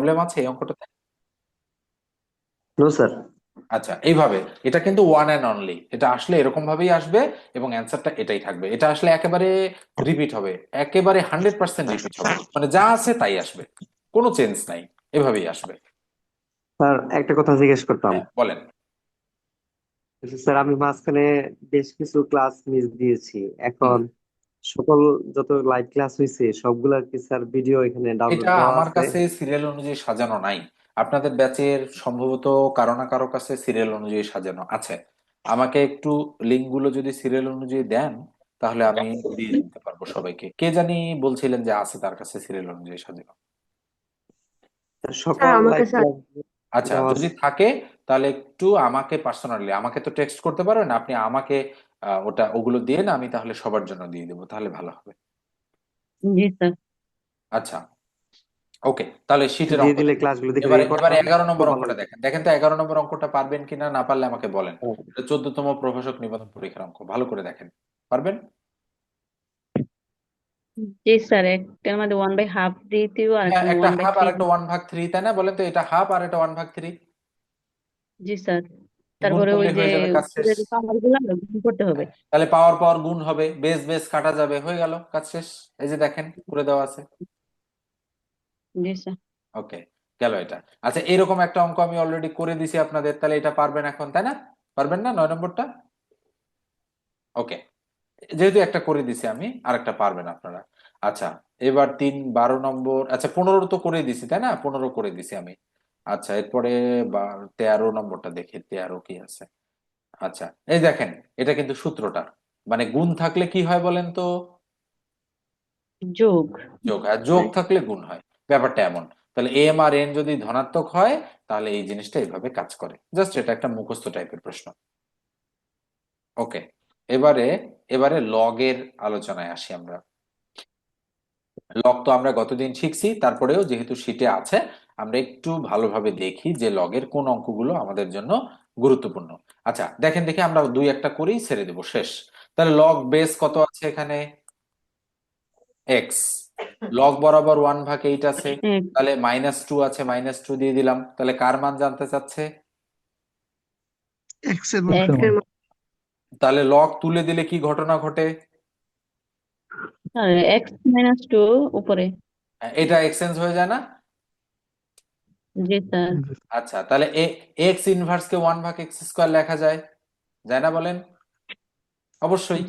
Problem আছে এই অঙ্কটাতে no sir আচ্ছা এইভাবে। এটা কিন্তু ওয়ান অ্যান্ড অনলি এটা আসলে এরকম ভাবেই আসবে এবং অ্যান্সারটা এটাই থাকবে। এটা আসলে একেবারে রিপিট হবে। একেবারে হান্ড্রেড পার্সেন্ট রিপিট হবে। মানে যা আছে তাই আসবে। কোনো চেঞ্জ নাই। এভাবেই আসবে। স্যার একটা কথা জিজ্ঞেস করতাম। হ্যাঁ, বলেন। স্যার আমি মাঝখানে বেশ কিছু ক্লাস মিস দিয়েছি। এখন সকল যত লাইভ ক্লাস হয়েছে সবগুলা কি স্যার ভিডিও এখানে ডাউনলোড এটা আমার কাছে সিরিয়াল অনুযায়ী সাজানো নাই। আপনাদের ব্যাচের সম্ভবত কারও না কারও কাছে সিরিয়াল অনুযায়ী সাজানো আছে। আমাকে একটু লিঙ্কগুলো যদি সিরিয়াল অনুযায়ী দেন তাহলে আমি দিয়ে দিতে পারব সবাইকে। কে জানি বলছিলেন যে আছে তার কাছে সিরিয়াল অনুযায়ী সাজানো। সকল লাইভ আচ্ছা যদি থাকে তাহলে একটু আমাকে পার্সোনালি আমাকে তো টেক্সট করতে পারবেন আপনি আমাকে ওটা ওগুলো দিয়ে না আমি তাহলে সবার জন্য দিয়ে দেবো তাহলে ভালো হবে। জি স্যার। আচ্ছা। ওকে তাহলে শীটের দিয়ে অঙ্ক দিলে। ক্লাসগুলো দেখে এবারে এবারে এগারো নম্বর অঙ্কটা দেখেন। দেখেন তো এগারো নম্বর অঙ্কটা পারবেন কিনা না পারলে আমাকে বলেন। এটা চোদ্দতম প্রভাষক নিবন্ধন পরীক্ষার অঙ্ক ভালো করে দেখেন। পারবেন? জি স্যার একটার মধ্যে ওয়ান বাই হাফ দ্বিতীয় আর হ্যাঁ একটা একটা হাফ আর থ্রি একটা ওয়ান ভাগ থ্রি তাই না? বলেন তো এটা হাফ আর এটা ওয়ান ভাগ থ্রি জি স্যার। তারপরে ওই যে হয়ে গুণ করতে হবে। তাহলে পাওয়ার পাওয়ার গুণ হবে বেস বেস কাটা যাবে হয়ে গেল কাজ শেষ। এই যে দেখেন করে দেওয়া আছে। জি স্যার। ওকে গেল এটা। আচ্ছা এরকম একটা অঙ্ক আমি অলরেডি করে দিছি আপনাদের তাহলে এটা পারবেন এখন তাই না? পারবেন না? নয় নম্বরটা? ওকে যেহেতু একটা করে দিছি আমি আর একটা পারবেন আপনারা। আচ্ছা এবার তিন বারো নম্বর আচ্ছা পনেরো তো করে দিছি তাই না? পনেরো করে দিছি আমি। আচ্ছা এরপরে তেরো নম্বরটা দেখি তেরো কি আছে? আচ্ছা এই দেখেন এটা কিন্তু সূত্রটা। মানে গুণ থাকলে কি হয় বলেন তো? যোগ। যোগ আর যোগ থাকলে গুণ হয়। ব্যাপারটা এমন। তাহলে এম আর এন যদি ধনাত্মক হয় তাহলে এই জিনিসটা এইভাবে কাজ করে। জাস্ট এটা একটা মুখস্থ টাইপের প্রশ্ন। ওকে এবারে এবারে লগের আলোচনায় আসি আমরা। লগ তো আমরা গতদিন শিখছি তারপরেও যেহেতু শীটে আছে আমরা একটু ভালোভাবে দেখি যে লগের কোন অঙ্কগুলো আমাদের জন্য গুরুত্বপূর্ণ। আচ্ছা দেখেন দেখি আমরা দুই একটা করেই ছেড়ে দেবো শেষ। তাহলে লগ বেস কত আছে এখানে? এক্স লগ বরাবর ওয়ান ভাগ এইট আছে। তাহলে মাইনাস টু আছে মাইনাস টু দিয়ে দিলাম। তাহলে কার মান জানতে চাচ্ছে? মান। তাহলে লগ তুলে দিলে কি ঘটনা ঘটে? এক্স মাইনাস টু উপরে। হ্যাঁ, এটা এক্সচেঞ্জ হয়ে যায় না? জি স্যার আচ্ছা তাহলে এক্স ইনভার্স কে ওয়ান ভাগ এক্স স্কোয়ার লেখা যায় যায় না বলেন? অবশ্যই।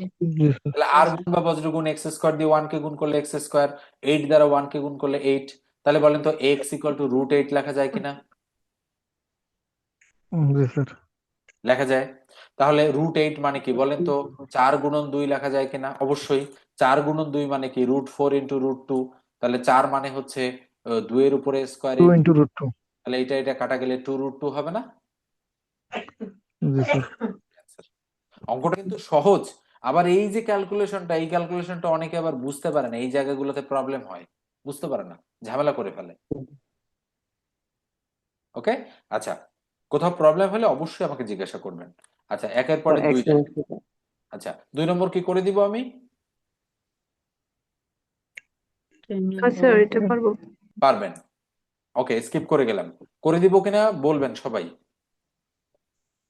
তাহলে আর গুণ বা বজ্র গুণ এক্স স্কোয়ার দিয়ে ওয়ান কে গুণ করলে এক্স স্কোয়ার এইট দ্বারা ওয়ান কে গুণ করলে এইট তাহলে বলেন তো x equal to root eight লেখা যায় কিনা? লেখা যায়। তাহলে রুট এইট মানে কি বলেন তো চার গুণন দুই লেখা যায় কিনা? অবশ্যই। চার গুণন দুই মানে কি? Root four into root two তাহলে চার মানে হচ্ছে আহ, দুইয়ের উপরে square two into root two তাহলে এটা এটা কাটা গেলে টু রুট টু হবে না? অঙ্কটা কিন্তু সহজ। আবার এই যে ক্যালকুলেশনটা এই ক্যালকুলেশনটা অনেকে আবার বুঝতে পারে না। এই জায়গাগুলোতে প্রবলেম হয়। বুঝতে পারে না। ঝামেলা করে ফেলে। ওকে আচ্ছা। কোথাও প্রবলেম হলে অবশ্যই আমাকে জিজ্ঞাসা করবেন। আচ্ছা একের পরে দুই আচ্ছা দুই নম্বর কি করে দিব আমি? স্যার এটা পারব। পারবেন। ওকে স্কিপ করে গেলাম। করে দিব কিনা বলবেন সবাই।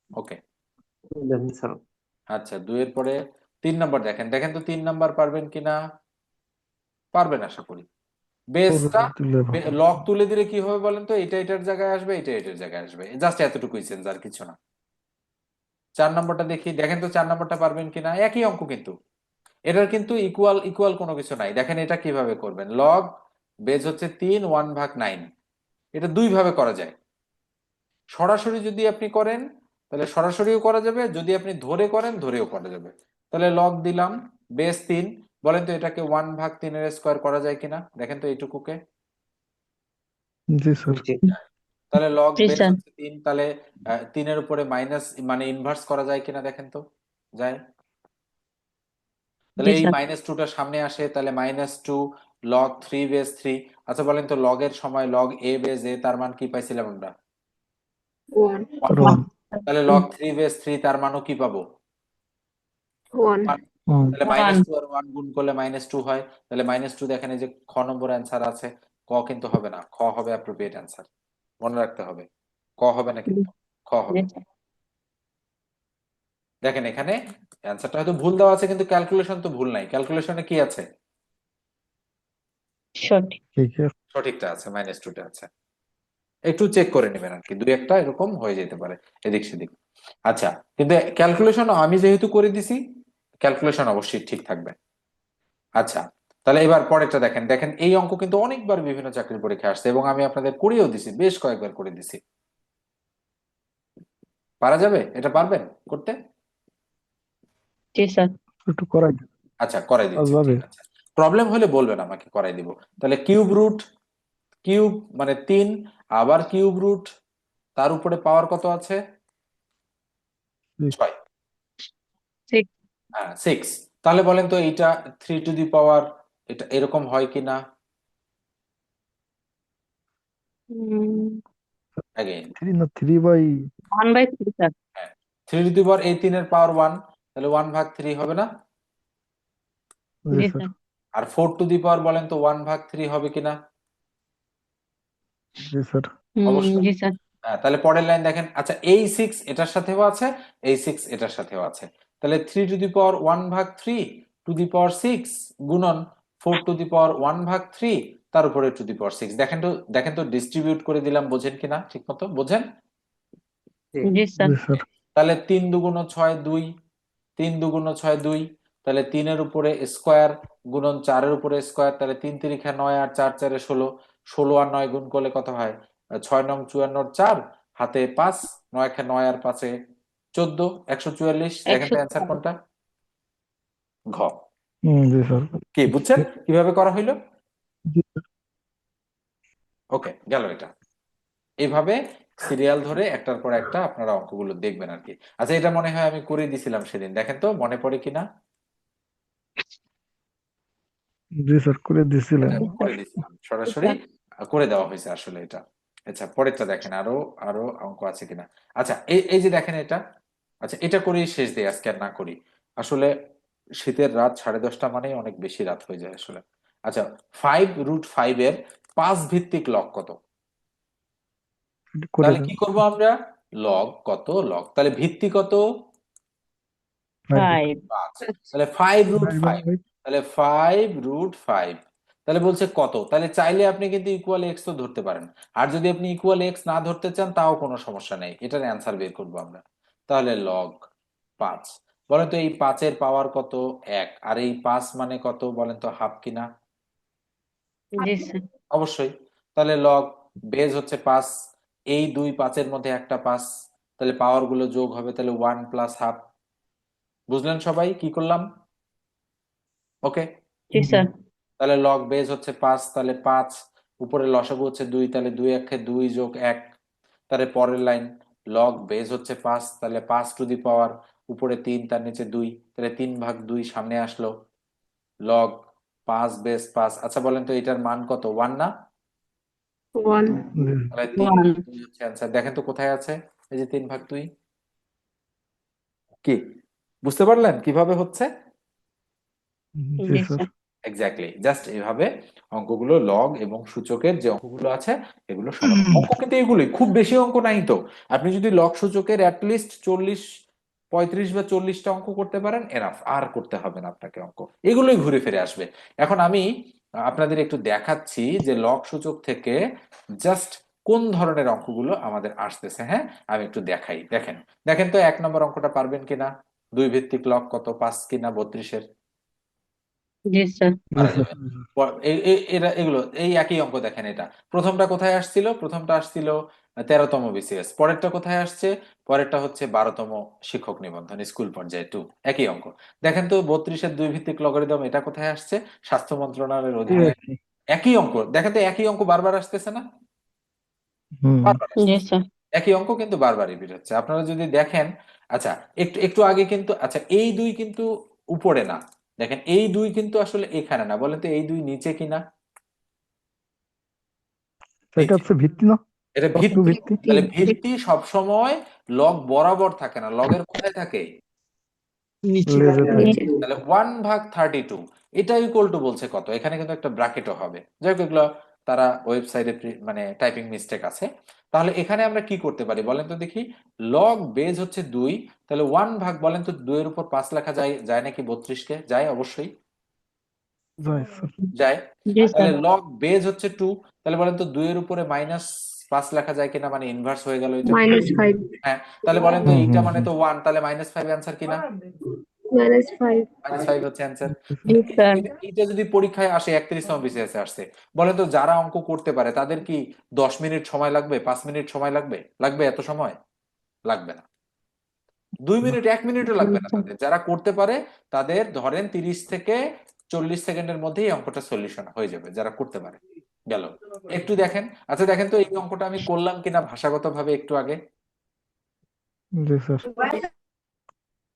ওকে আচ্ছা দুইয়ের পরে তিন নাম্বার দেখেন। দেখেন তো তিন নাম্বার পারবেন কিনা? পারবেন আশা করি। বেসটা লক তুলে দিলে কি হবে বলেন তো? এটা এটার জায়গায় আসবে এটা এটার জায়গায় আসবে। জাস্ট এতটুকুই চেঞ্জ আর কিছু না। চার নম্বরটা দেখি। দেখেন তো চার নম্বরটা পারবেন কিনা? একই অঙ্ক কিন্তু। এটার কিন্তু ইকুয়াল ইকুয়াল কোনো কিছু নাই। দেখেন এটা কীভাবে করবেন। লগ বেজ হচ্ছে তিন ওয়ান ভাগ নাইন। এটা দুই ভাবে করা যায়। সরাসরি যদি আপনি করেন তাহলে সরাসরিও করা যাবে যদি আপনি ধরে করেন ধরেও করা যাবে। তাহলে লগ দিলাম বেস তিন। বলেন তো এটাকে ওয়ান ভাগ তিনের স্কোয়ার করা যায় কিনা? দেখেন তো এইটুকুকে। জি স্যার। জি তাহলে লগ তিন তাহলে তিনের উপরে মাইনাস মানে ইনভার্স করা যায় কিনা দেখেন তো? যায়? তাহলে এই। মাইনাস টুটা সামনে আসে তাহলে minus two log three base three আচ্ছা বলেন তো লগের সময় লগ এ বেস এ তার মান কি পাইছিলাম আমরা? ওয়ান ওয়ান তাহলে লগ থ্রি বেস থ্রি তার মানও কি পাবো? ওয়ান ওয়ান তাহলে মাইনাস টু আর ওয়ান গুণ করলে মাইনাস টু হয়। তাহলে মাইনাস টু দেখেন এই যে খ নম্বর অ্যান্সার আছে। ক কিন্তু হবে না। খ হবে অ্যাপ্রোপ্রিয়েট অ্যান্সার মনে রাখতে হবে। ক হবে না কিন্তু খ হবে। দেখেন এখানে অ্যান্সারটা হয়তো ভুল দেওয়া আছে কিন্তু ক্যালকুলেশন তো ভুল নাই। ক্যালকুলেশনে কি আছে? সঠিক। সঠিকটা আছে মাইনাস টুটা আছে। একটু চেক করে নেবেন আর কি দুই একটা এরকম হয়ে যেতে পারে এদিক সেদিক। আচ্ছা কিন্তু ক্যালকুলেশন আমি যেহেতু করে দিছি ক্যালকুলেশন অবশ্যই ঠিক থাকবে। আচ্ছা তাহলে এবার পরেরটা দেখেন। দেখেন এই অঙ্ক কিন্তু অনেকবার বিভিন্ন চাকরির পরীক্ষা আসছে এবং আমি আপনাদের করেও দিছি বেশ কয়েকবার করে দিছি। পারা যাবে? এটা পারবেন করতে? জি স্যার। একটু করাই আচ্ছা করাই দিচ্ছি। পারবে? প্রবলেম হলে বলবেন আমাকে করাই দিব। তাহলে কিউব রুট কিউব মানে তিন আবার কিউব রুট তার উপরে পাওয়ার কত আছে? ছয়। হ্যাঁ সিক্স তাহলে বলেন তো এইটা থ্রি টু দি পাওয়ার এটা এরকম হয় থ্রি না? Three by one by three three to the power এই তিনের পাওয়ার ওয়ান তাহলে ওয়ান ভাগ থ্রি হবে না? আর ফোর টু দি পাওয়ার বলেন তো ওয়ান ভাগ থ্রি হবে কিনা? জি স্যার। অবশ্যই। জি স্যার। হ্যাঁ তাহলে পরের লাইন দেখেন। আচ্ছা এই সিক্স এটার সাথেও আছে এই সিক্স এটার সাথেও আছে। তাহলে three to the power one ভাগ three to the power six গুণন four to the power one ভাগ থ্রি তার উপরে টু দি পাওয়ার সিক্স দেখেন তো দেখেন তো ডিস্ট্রিবিউট করে দিলাম বোঝেন কিনা? ঠিক মতো? বোঝেন? জি স্যার। তাহলে তিন দুগুণ ছয় দুই তিন দুগুণ ছয় দুই তাহলে তিনের উপরে স্কোয়ার গুণন চারের উপরে স্কোয়ার তাহলে তিন তিরিখা নয় আর চার চারে ষোলো ষোলো আর নয় গুণ করলে কত হয়? ছয় নং চুয়ান্নর চার হাতে পাঁচ নয় খা নয় আর পাঁচে চোদ্দ একশো চুয়াল্লিশ। দেখেন তো অ্যান্সার কোনটা? ঘ। হুম জি স্যার কি বুঝছেন? কীভাবে করা হইল? ওকে গেল এটা। এইভাবে সিরিয়াল ধরে একটার পর একটা আপনারা অঙ্কগুলো দেখবেন আর কি। আচ্ছা এটা মনে হয় আমি করে দিছিলাম সেদিন। দেখেন তো মনে পড়ে কিনা? জি স্যার করে দিছিলেন এটা করে দিছিলাম সরাসরি করে দেওয়া হয়েছে আসলে এটা। আচ্ছা পরেরটা দেখেন আরও আরও অঙ্ক আছে কিনা। আচ্ছা এই এই যে দেখেন এটা আচ্ছা এটা করেই শেষ দিই আজকে আর না করি। আসলে শীতের রাত সাড়ে দশটা মানেই অনেক বেশি রাত হয়ে যায় আসলে। আচ্ছা ফাইভ রুট ফাইভ এর পাঁচ ভিত্তিক লগ কত? করে তাহলে দেন। কি করব আমরা? লগ কত? লগ তাহলে ভিত্তি কত? ফাইভ পাঁচ। তাহলে ফাইভ রুট ফাইভ তাহলে ফাইভ রুট ফাইভ তাহলে বলছে কত? তাহলে চাইলে আপনি কিন্তু ইকুয়াল এক্স তো ধরতে পারেন। আর যদি আপনি ইকুয়াল এক্স না ধরতে চান তাও কোনো সমস্যা নেই। এটার অ্যান্সার বের করব আমরা। তাহলে লগ পাঁচ। বলেন তো এই পাঁচের পাওয়ার কত? এক। আর এই পাঁচ মানে কত বলেন তো হাফ কিনা? অবশ্যই। তাহলে লগ বেজ হচ্ছে পাঁচ। এই দুই পাঁচের মধ্যে একটা পাঁচ। তাহলে পাওয়ারগুলো যোগ হবে তাহলে ওয়ান প্লাস হাফ বুঝলেন সবাই? কি করলাম? ওকে? তাহলে লগ বেজ হচ্ছে পাঁচ তাহলে পাঁচ উপরে লসাগু হচ্ছে দুই তাহলে দুই একে দুই যোগ এক তাহলে পরের লাইন লগ বেজ হচ্ছে পাঁচ তাহলে পাঁচ টু দি পাওয়ার উপরে তিন তার নিচে দুই তাহলে তিন ভাগ দুই সামনে আসলো লগ পাঁচ বেজ পাঁচ। আচ্ছা বলেন তো এটার মান কত? ওয়ান না? তাহলে তিন হচ্ছে দেখেন তো কোথায় আছে এই যে তিন ভাগ দুই। কি? বুঝতে পারলেন কীভাবে হচ্ছে? জি স্যার এক্স্যাক্টলি জাস্ট এইভাবে অঙ্কগুলো লগ এবং সূচকের যে অঙ্কগুলো আছে এগুলো সমাধান। অঙ্ক কিন্তু এগুলোই খুব বেশি অঙ্ক নাই তো। আপনি যদি লগ সূচকের অ্যাটলিস্ট চল্লিশ পঁয়ত্রিশ বা চল্লিশটা অঙ্ক করতে পারেন এনাফ আর করতে হবে না আপনাকে অঙ্ক। এগুলোই ঘুরে ফিরে আসবে। এখন আমি আপনাদের একটু দেখাচ্ছি যে লগ সূচক থেকে জাস্ট কোন ধরনের অঙ্কগুলো আমাদের আসতেছে হ্যাঁ? আমি একটু দেখাই। দেখেন দেখেন তো এক নম্বর অঙ্কটা পারবেন কিনা? দুই ভিত্তিক লগ কত? পাঁচ কিনা? বত্রিশের? জি স্যার। এ- এ- এরা এগুলো এই একই অঙ্ক দেখেন এটা। প্রথমটা কোথায় আসছিল? প্রথমটা আসছিল তেরোতম বিসিএস পরেরটা কোথায় আসছে? পরেরটা হচ্ছে বারোতম শিক্ষক নিবন্ধন স্কুল পর্যায়ে টু একই অঙ্ক। দেখেন তো বত্রিশের দুই ভিত্তিক লগারিদম এটা কোথায় আসছে? স্বাস্থ্য মন্ত্রণালয়ের অধীনে। একই। অঙ্ক দেখেন তো একই অঙ্ক বারবার আসতেছে না? বারবার একই অঙ্ক কিন্তু বারবার রিপিট হচ্ছে। আপনারা যদি দেখেন আচ্ছা একটু একটু আগে কিন্তু আচ্ছা এই দুই কিন্তু উপরে না। দেখেন এই দুই কিন্তু আসলে এখানে না। বলেন তো এই দুই নিচে কিনা? এটা হচ্ছে ভিত্তি না? এটা ভিত্তি। ভিত্তি। তাহলে ভিত্তি সবসময় লগ বরাবর থাকে না লগের কোথায় থাকে? নিচে। তাহলে ওয়ান ভাগ থার্টি টু এটা ইকুয়াল টু বলছে কত? এখানে কিন্তু একটা ব্র্যাকেটও হবে। যাই হোক এগুলো তারা ওয়েবসাইটে মানে টাইপিং মিস্টেক আছে। তাহলে এখানে আমরা কি করতে পারি বলেন তো দেখি? লগ বেজ হচ্ছে দুই। তাহলে ওয়ান ভাগ বলেন তো দুইয়ের উপর পাঁচ লেখা যায় যায় নাকি বত্রিশকে যায় অবশ্যই। যায় স্যার যায়। জি তাহলে লগ বেজ হচ্ছে টু তাহলে বলেন তো দুইয়ের উপরে মাইনাস পাঁচ লেখা যায় কিনা? মানে ইনভার্স হয়ে গেল হ্যাঁ তাহলে বলেন তো এইটা মানে তো ওয়ান তাহলে মাইনাস ফাইভ অ্যান্সার কিনা? মাইনাস মাইনাস হচ্ছে জি যদি পরীক্ষায় আসে বিসিএস আসছে। বলেন তো যারা অঙ্ক করতে পারে তাদের কি দশ মিনিট সময় লাগবে পাঁচ মিনিট সময় লাগবে? লাগবে এত সময়? লাগবে না। দুই মিনিট এক মিনিটও লাগবে না তাদের। যারা করতে পারে তাদের ধরেন তিরিশ থেকে চল্লিশ সেকেন্ডের মধ্যেই এই অঙ্কটা সলিউশন হয়ে যাবে যারা করতে পারে। গেল। একটু দেখেন। আচ্ছা দেখেন তো এই অঙ্কটা আমি করলাম কিনা ভাষাগত ভাবে একটু আগে? জি স্যার।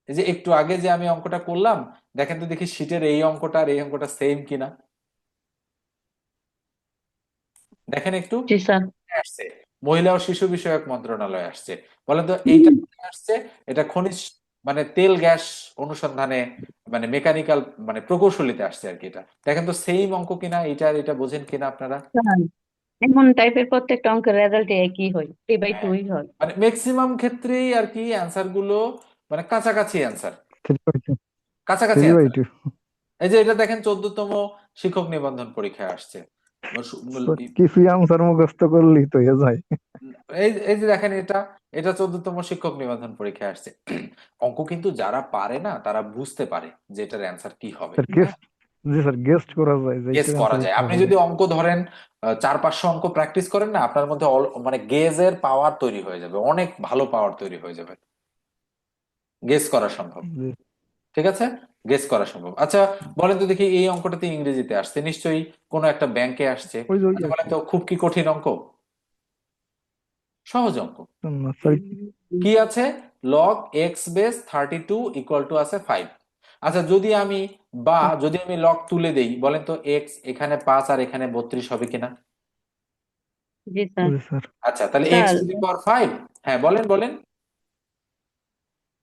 যে একটু আগে যে আমি অঙ্কটা করলাম দেখেন তো দেখি শীটের এই অঙ্কটা আর এই অঙ্কটা সেম কিনা। দেখেন একটু। আসছে মহিলা ও শিশু বিষয়ক মন্ত্রণালয় আসছে। বলেন তো এইটা আসছে? এটা খনিজ মানে তেল গ্যাস অনুসন্ধানে মানে মেকানিক্যাল মানে প্রকৌশলীতে আসছে আর কি এটা। দেখেন তো সেম অঙ্ক কিনা এটা আর এটা বোঝেন কিনা আপনারা? এমন টাইপের প্রত্যেকটা অঙ্কের রেজাল্ট একই হয় থ্রি বাই টুই হয়। মানে ম্যাক্সিমাম ক্ষেত্রেই আর কি অ্যান্সারগুলো মানে কাছাকাছি অ্যান্সার কাছাকাছি এই যে এটা দেখেন চোদ্দতম শিক্ষক নিবন্ধন পরীক্ষায় আসছে। কিছু আনসার মুখস্থ করলেই তো যায়। এই এই যে দেখেন এটা এটা চোদ্দতম শিক্ষক নিবন্ধন পরীক্ষায় আসছে। অঙ্ক কিন্তু যারা পারে না তারা বুঝতে পারে যে এটার অ্যান্সার কি হবে। জি স্যার গেস্ট করা যায় গেস করা যায়। আপনি যদি অঙ্ক ধরেন চার পাঁচশো অঙ্ক প্র্যাকটিস করেন না আপনার মধ্যে মানে গেজের পাওয়ার তৈরি হয়ে যাবে অনেক ভালো পাওয়ার তৈরি হয়ে যাবে। গেস করা সম্ভব। ঠিক আছে? গেস করা সম্ভব। আচ্ছা বলেন তো দেখি এই অঙ্কটাতে ইংরেজিতে আসছে। নিশ্চয়ই কোনো একটা ব্যাংকে আসছে। আচ্ছা, বলেন তো খুব কি কঠিন অঙ্ক? সহজ অঙ্ক। কি আছে? Log x base thirty two equal to আছে ফাইভ আচ্ছা যদি আমি বা যদি আমি লগ তুলে দেই বলেন তো এক্স এখানে পাঁচ আর এখানে বত্রিশ হবে কিনা? জি স্যার। জি স্যার। আচ্ছা তাহলে x. To the power five হ্যাঁ বলেন বলেন।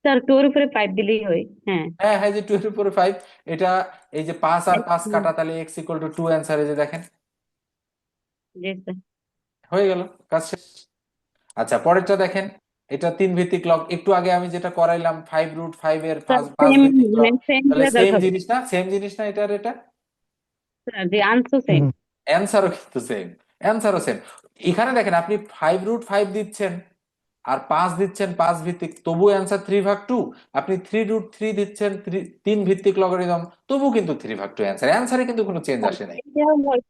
স্যার টুর উপরে ফাইভ দিলেই হয় হ্যাঁ। হ্যাঁ হ্যাঁ যে টু এর উপরে ফাইভ এটা এই যে পাঁচ আর পাঁচ কাটা তাহলে x equal to two answer এই যে দেখেন। হয়ে গেল কাজ শেষ। আচ্ছা পরেরটা দেখেন এটা তিন ভিত্তিক লগ একটু আগে আমি যেটা করাইলাম ফাইভ রুট ফাইভ এর পাঁচ পাঁচ ভিত্তিক লগ তাহলে সেম জিনিস না সেম জিনিস না এটা? আর এটা। অ্যান্সারও কিন্তু সেম অ্যান্সারও সেম এখানে দেখেন আপনি ফাইভ রুট ফাইভ দিচ্ছেন। আর পাঁচ দিচ্ছেন পাঁচ ভিত্তিক তবু অ্যান্সার থ্রি ভাগ টু আপনি থ্রি রুট থ্রি দিচ্ছেন তিন ভিত্তিক লগারিদম তবু কিন্তু থ্রি ভাগ টু অ্যান্সার অ্যান্সারে কিন্তু কোনো চেঞ্জ আসে নাই।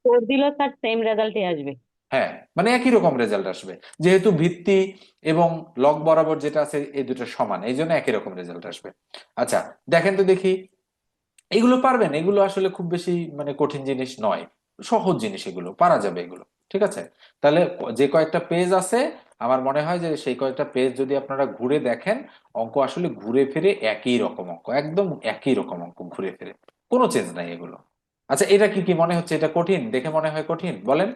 ফোর দিলেও স্যার সেম রেজাল্টই আসবে। হ্যাঁ মানে একই রকম রেজাল্ট আসবে। যেহেতু ভিত্তি এবং লগ বরাবর যেটা আছে এই দুটো সমান এই জন্য একই রকম রেজাল্ট আসবে। আচ্ছা দেখেন তো দেখি এগুলো পারবেন? এগুলো আসলে খুব বেশি মানে কঠিন জিনিস নয়। সহজ জিনিস এগুলো পারা যাবে এগুলো। ঠিক আছে? তাহলে যে কয়েকটা পেজ আছে আমার মনে হয় যে সেই কয়েকটা পেজ যদি আপনারা ঘুরে দেখেন অঙ্ক আসলে ঘুরে ফিরে একই রকম অঙ্ক একদম একই রকম অঙ্ক ঘুরে ফিরে। কোনো চেঞ্জ নাই এগুলো। আচ্ছা এটা কি কি মনে হচ্ছে? এটা কঠিন? দেখে মনে হয় কঠিন। বলেন।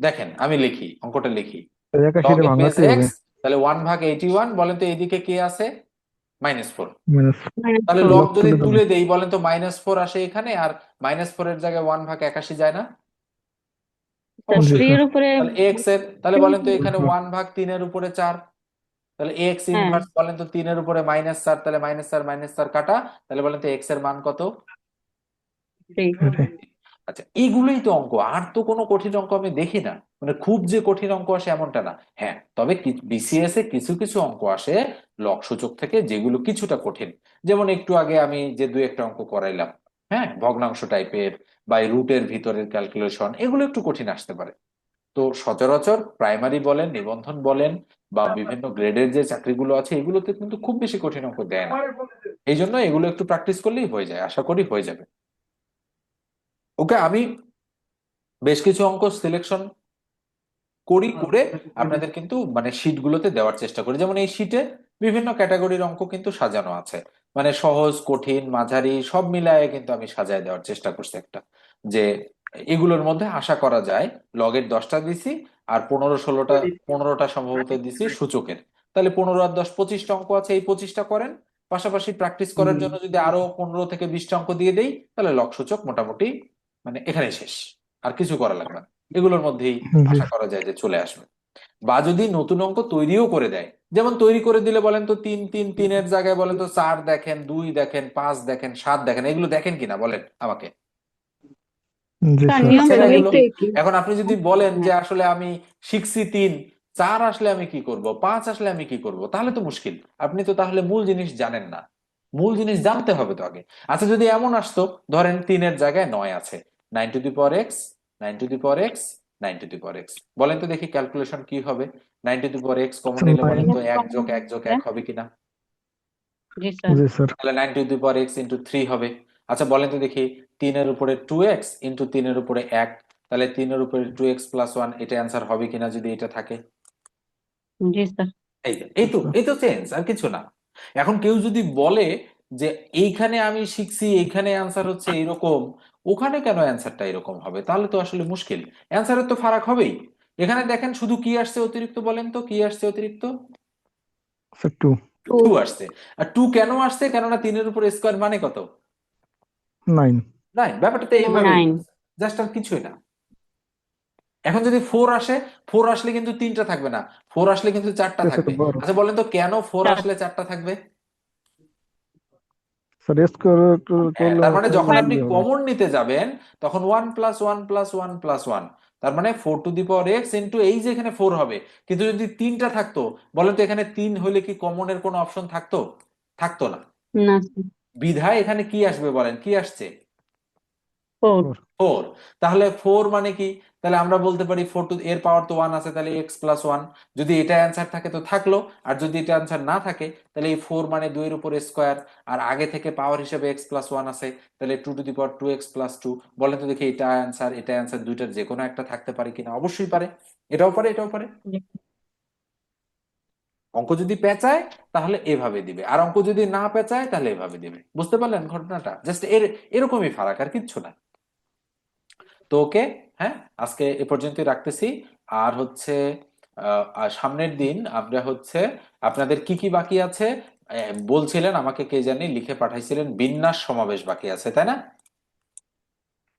দেখেন আমি লিখি অঙ্কটা লিখি। তাহলে ওয়ান ভাগ এইটি ওয়ান বলেন তো এইদিকে কে আছে? মাইনাস ফোর তাহলে লগ যদি। তুলে দেই বলেন তো মাইনাস ফোর আসে এখানে আর মাইনাস ফোর এর জায়গায় ওয়ান ভাগ একাশি যায় না? অবশ্যই। থ্রি এর উপরে তাহলে এক্সের তাহলে বলেন তো এখানে ওয়ান ভাগ তিনের উপরে চার। তাহলে এক্স হ্যাঁ। ইনভার্স বলেন তো তিনের উপরে মাইনাস চার তাহলে মাইনাস চার মাইনাস চার কাটা। তাহলে বলেন তো এক্সের মান কত? থ্রি আচ্ছা এইগুলোই তো অঙ্ক আর তো কোনো কঠিন অঙ্ক আমি দেখি না। মানে খুব যে কঠিন অঙ্ক আসে এমনটা না। হ্যাঁ তবে বিসিএস এ কিছু কিছু অঙ্ক আসে লক সূচক থেকে যেগুলো কিছুটা কঠিন। যেমন একটু আগে আমি যে দু একটা অঙ্ক করাইলাম। হ্যাঁ ভগ্নাংশ টাইপের বা রুটের ভিতরের ক্যালকুলেশন এগুলো একটু কঠিন আসতে পারে। তো সচরাচর প্রাইমারি বলেন, নিবন্ধন বলেন বা বিভিন্ন গ্রেডের যে চাকরিগুলো আছে, এগুলোতে কিন্তু খুব বেশি কঠিন অঙ্ক দেয় না। এই জন্য এগুলো একটু প্র্যাকটিস করলেই হয়ে যায়, আশা করি হয়ে যাবে। ওকে, আমি বেশ কিছু অঙ্ক সিলেকশন করি, করে আপনাদের কিন্তু মানে শিটগুলোতে দেওয়ার চেষ্টা করি। যেমন এই শিটে বিভিন্ন ক্যাটাগরির অঙ্ক কিন্তু সাজানো আছে। মানে সহজ কঠিন মাঝারি সব মিলায়ে কিন্তু আমি সাজায় দেওয়ার চেষ্টা করছি একটা। যে এগুলোর মধ্যে আশা করা যায় লগের দশটা দিছি আর পনেরো ষোলোটা পনেরোটা সম্ভবত দিছি সূচকের। তাহলে পনেরো আর দশ পঁচিশটা অঙ্ক আছে এই পঁচিশটা করেন। পাশাপাশি প্র্যাকটিস করার জন্য যদি আরও পনেরো থেকে বিশটা অঙ্ক দিয়ে দেই তাহলে লক্ষ্যচক মোটামুটি মানে এখানে শেষ। আর কিছু করা লাগবে না। এগুলোর মধ্যেই আশা করা যায় যে চলে আসবে। বা যদি নতুন অঙ্ক তৈরিও করে দেয় যেমন তৈরি করে দিলে বলেন তো তিন তিন তিনের জায়গায় বলেন তো চার দেখেন দুই দেখেন পাঁচ দেখেন সাত দেখেন এগুলো দেখেন কিনা বলেন আমাকে? নিয়ম আচ্ছা, এখন আপনি যদি বলেন যে আসলে আমি শিখছি তিন চার আসলে আমি কি করব পাঁচ আসলে আমি কি করব তাহলে তো মুশকিল। আপনি তো তাহলে মূল জিনিস জানেন না। মূল জিনিস জানতে হবে তো আগে। আচ্ছা যদি এমন আসতো ধরেন তিনের জায়গায় নয় আছে। Nine to the power x nine to the power x nine to the power x. বলেন তো দেখি ক্যালকুলেশন কি হবে? Nine to the power x common নিলে বলেন তো এক যোগ এক যোগ এক হবে কিনা? জি স্যার তাহলে nine to the power x into three হবে। আচ্ছা বলেন তো দেখি তিনের উপরে টু এক্স ইন্টু তিনের উপরে এক। তাহলে তিনের উপরে টু এক্স প্লাস ওয়ান এটা অ্যান্সার হবে কিনা যদি এটা থাকে? এই এই তো এই তো চেঞ্জ আর কিছু না। এখন কেউ যদি বলে যে এইখানে আমি শিখছি এইখানে অ্যান্সার হচ্ছে এরকম ওখানে কেন অ্যান্সারটা এরকম হবে? তাহলে তো আসলে মুশকিল। অ্যান্সারের তো ফারাক হবেই। এখানে দেখেন শুধু কি আসছে অতিরিক্ত বলেন তো? কি আসছে অতিরিক্ত? টু টু আসছে। আর টু কেন আসছে? কেননা তিনের উপর স্কোয়ার মানে কত? নাইন নাইন ব্যাপারটা তো এইভাবে জাস্ট আর কিছুই না। এখন যদি ফোর আসে ফোর আসলে কিন্তু তিনটা থাকবে না। ফোর আসলে কিন্তু চারটা থাকবে। আচ্ছা বলেন তো কেন ফোর আসলে চারটা থাকবে? হ্যাঁ, তার মানে যখন আপনি কমন নিতে যাবেন তখন one plus one plus one plus one তার মানে four to the power x into এই যে এখানে ফোর হবে। কিন্তু যদি তিনটা থাকতো বলেন তো এখানে তিন হলে কি কমনের কোনো অপশন থাকতো? থাকতো না। না। বিধায় এখানে কি আসবে বলেন? কি আসছে? ফোর তাহলে ফোর মানে কি? তাহলে আমরা বলতে পারি ফোর টু এর পাওয়ার তো ওয়ান আছে, তাহলে এক্স প্লাস ওয়ান যদি এটা অ্যান্সার থাকে তো থাকল, আর যদি এটা অ্যান্সার না থাকে, তাহলে এই ফোর মানে দুইয়ের উপর স্কোয়ার আর আগে থেকে পাওয়ার হিসেবে এক্স প্লাস ওয়ান আছে, তাহলে two to the power two x plus two বলেন তো দেখি এটা অ্যান্সার এটা অ্যান্সার দুইটার যে কোনো একটা থাকতে পারে কিনা? অবশ্যই পারে। এটাও পারে এটাও পারে। অঙ্ক যদি পেঁচায়, তাহলে এভাবে দিবে। আর অঙ্ক যদি না পেঁচায়, তাহলে এভাবে দিবে। বুঝতে পারলেন ঘটনাটা? জাস্ট এর, এরকমই ফারাক, আর কিচ্ছু না। তো ওকে হ্যাঁ আজকে এ পর্যন্তই রাখতেছি। আর হচ্ছে সামনের দিন আমরা হচ্ছে আপনাদের কি কি বাকি আছে? বলছিলেন আমাকে কে জানি লিখে পাঠাইছিলেন বিন্যাস সমাবেশ বাকি আছে তাই না?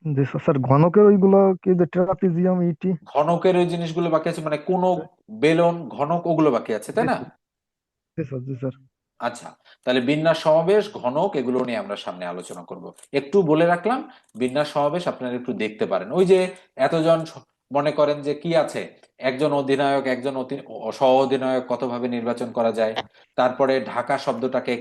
জি স্যার স্যার ঘনকের ওইগুলো কি যে ট্রাপিজিয়াম ইটি? ঘনকের ওই জিনিসগুলো বাকি আছে মানে কোন বেলন ঘনক ওগুলো বাকি আছে তাই না? জি স্যার জি স্যার। আচ্ছা তাহলে বিন্যাস সমাবেশ ঘনক এগুলো নিয়ে আমরা সামনে আলোচনা করব। একটু বলে রাখলাম বিন্যাস সমাবেশ আপনারা একটু দেখতে পারেন। ওই যে এতজন মনে করেন যে কি আছে? একজন অধিনায়ক একজন সহ অধিনায়ক কতভাবে নির্বাচন করা যায়? তারপরে ঢাকা শব্দটাকে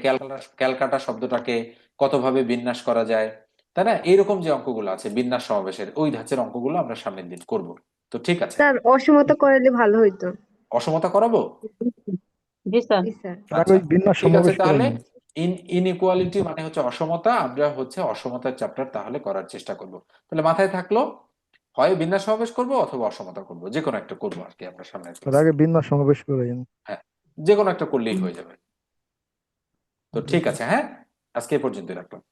ক্যালকাটা শব্দটাকে কতভাবে বিন্যাস করা যায়? তাই না? এইরকম যে অঙ্কগুলো আছে বিন্যাস সমাবেশের ওই ধাঁচের অঙ্কগুলো আমরা সামনের দিন করব। তো ঠিক আছে। স্যার অসমতা করালে ভালো হইতো। অসমতা করাবো? জি স্যার। জি স্যার। স্যার ওই বিন্যাস ঠিক আছে সমাবেশ তাহলে ইন ইনইকুয়ালিটি মানে হচ্ছে অসমতা আমরা হচ্ছে অসমতার চ্যাপ্টার তাহলে করার চেষ্টা করব। তাহলে মাথায় থাকল হয় বিন্যাস সমাবেশ করব অথবা অসমতা করব যে কোনো একটা করব আর কি আমরা সামনে আগে বিন্যাস সমাবেশ করেন যে কোনো একটা করলেই হয়ে যাবে। তো ঠিক আছে হ্যাঁ? আজকে এই পর্যন্তই রাখলাম।